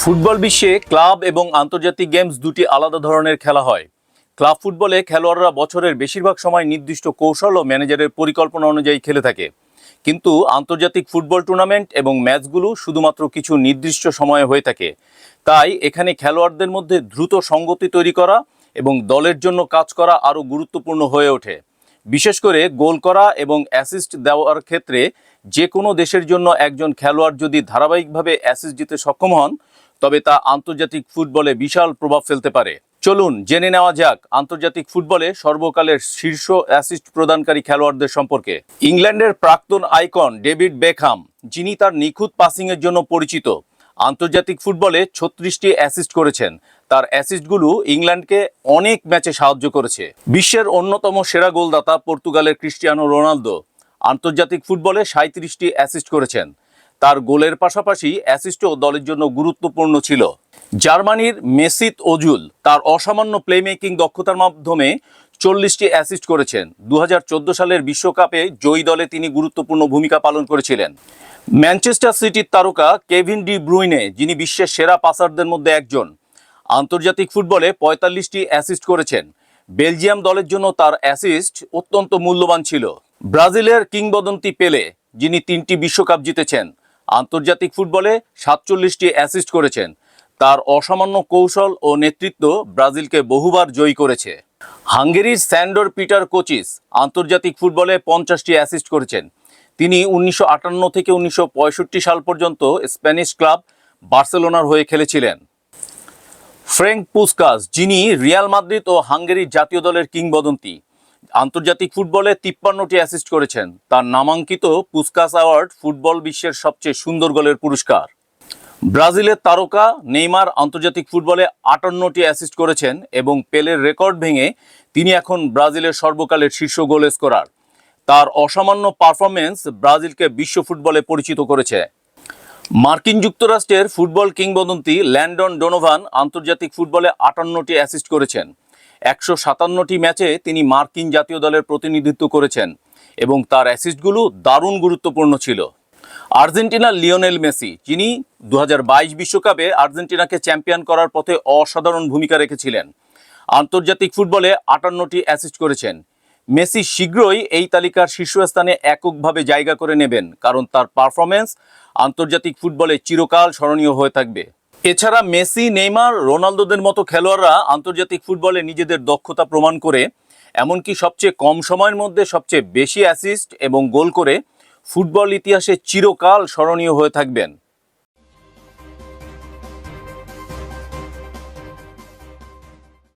Football বিশ্বে club এবং আন্তর্জাতিক গেমস দুটি আলাদা ধরনের খেলা হয়। ক্লাব ফুটবলে খেলোয়াড়রা বছরের বেশিরভাগ সময় নির্দিষ্ট কৌশল ও ম্যানেজারের পরিকল্পনা অনুযায়ী খেলে থাকে। কিন্তু আন্তর্জাতিক ফুটবল টুর্নামেন্ট এবং ম্যাচগুলো শুধুমাত্র কিছু নির্দিষ্ট সময়ে হয়ে থাকে। তাই এখানে খেলোয়াড়দের মধ্যে দ্রুত সঙ্গতি তৈরি করা এবং দলের জন্য কাজ করা আরও গুরুত্বপূর্ণ হয়ে ওঠে। বিশেষ করে গোল করা এবং অ্যাসিস্ট দেওয়ার ক্ষেত্রে যে কোনো দেশের জন্য একজন খেলোয়াড় যদি ধারাবাহিকভাবে অ্যাসিস্ট দিতে সক্ষম হন, তবে তা আন্তর্জাতিক ফুটবলে বিশাল প্রভাব ফেলতে পারে। চলুন জেনে নেওয়া যাক আন্তর্জাতিক ফুটবলে সর্বকালের শীর্ষ অ্যাসিস্ট প্রদানকারী খেলোয়াড়দের সম্পর্কে। ইংল্যান্ডের প্রাক্তন আইকন ডেভিড বেকহাম, যিনি তার নিখুঁত পাসিংয়ের জন্য পরিচিত, আন্তর্জাতিক ফুটবলে ছত্রিশটি অ্যাসিস্ট করেছেন। তার অ্যাসিস্টগুলো ইংল্যান্ডকে অনেক ম্যাচে সাহায্য করেছে। বিশ্বের অন্যতম সেরা গোলদাতা পর্তুগালের ক্রিস্টিয়ানো রোনালদো। আন্তর্জাতিক ফুটবলে সাঁত্রিশটি অ্যাসিস্ট করেছেন। তার গোলের পাশাপাশি অ্যাসিস্টও দলের জন্য গুরুত্বপূর্ণ ছিল। জার্মানির মেসিত ওজুল তার অসামান্য প্লেমেকিং দক্ষতার মাধ্যমে চল্লিশটি অ্যাসিস্ট করেছেন। দু হাজার চোদ্দ সালের বিশ্বকাপে জয়ী দলে তিনি গুরুত্বপূর্ণ ভূমিকা পালন করেছিলেন। ম্যানচেস্টার সিটির তারকা কেভিন ডি ব্রুইনে, যিনি বিশ্বের সেরা পাসারদের মধ্যে একজন, আন্তর্জাতিক ফুটবলে পঁয়তাল্লিশটি অ্যাসিস্ট করেছেন। বেলজিয়াম দলের জন্য তার অ্যাসিস্ট অত্যন্ত মূল্যবান ছিল। ব্রাজিলের কিংবদন্তি পেলে, যিনি তিনটি বিশ্বকাপ জিতেছেন, আন্তর্জাতিক ফুটবলে সাতচল্লিশটি অ্যাসিস্ট করেছেন। তার অসামান্য কৌশল ও নেতৃত্ব ব্রাজিলকে বহুবার জয়ী করেছে। হাঙ্গেরির স্যান্ডর পিটার কোচিস আন্তর্জাতিক ফুটবলে পঞ্চাশটি অ্যাসিস্ট করেছেন। তিনি উনিশশো আটান্ন থেকে উনিশশো পঁয়ষট্টি সাল পর্যন্ত স্প্যানিশ ক্লাব বার্সেলোনার হয়ে খেলেছিলেন। ফ্রেঙ্ক পুস্কাস, যিনি রিয়াল মাদ্রিদ ও হাঙ্গেরির জাতীয় দলের কিংবদন্তি আন্তর্জাতিক ফুটবলে তিপ্পান্নটি অ্যাসিস্ট করেছেন। তার নামাঙ্কিত পুস্কাস অ্যাওয়ার্ড ফুটবল বিশ্বের সবচেয়ে সুন্দর গোলের পুরস্কার। ব্রাজিলের তারকা নেইমার আন্তর্জাতিক ফুটবলে আটান্নটি অ্যাসিস্ট করেছেন এবং পেলের রেকর্ড ভেঙে তিনি এখন ব্রাজিলের সর্বকালের শীর্ষ গোল স্কোরার তার অসামান্য পারফরমেন্স ব্রাজিলকে বিশ্ব ফুটবলে পরিচিত করেছে। মার্কিন যুক্তরাষ্ট্রের ফুটবল কিংবদন্তি ল্যান্ডন ডোনোভান আন্তর্জাতিক ফুটবলে আটান্নটি অ্যাসিস্ট করেছেন। একশো সাতান্নটি ম্যাচে তিনি মার্কিন জাতীয় দলের প্রতিনিধিত্ব করেছেন এবং তার অ্যাসিস্টগুলো দারুণ গুরুত্বপূর্ণ ছিল। আর্জেন্টিনার লিওনেল মেসি, যিনি দু বিশ্বকাপে আর্জেন্টিনাকে চ্যাম্পিয়ন করার পথে অসাধারণ ভূমিকা রেখেছিলেন। আন্তর্জাতিক ফুটবলে আটান্নটি অ্যাসিস্ট করেছেন। মেসি শীঘ্রই এই তালিকার শীর্ষস্থানে এককভাবে জায়গা করে নেবেন, কারণ তার পারফরমেন্স আন্তর্জাতিক ফুটবলে চিরকাল স্মরণীয় হয়ে থাকবে। এছাড়া মেসি, নেইমার, রোনালদোদের মতো খেলোয়াড়রা আন্তর্জাতিক ফুটবলে নিজেদের দক্ষতা প্রমাণ করে, এমনকি সবচেয়ে কম সময়ের মধ্যে সবচেয়ে বেশি অ্যাসিস্ট এবং গোল করে ফুটবল ইতিহাসে চিরকাল স্মরণীয় হয়ে থাকবেন।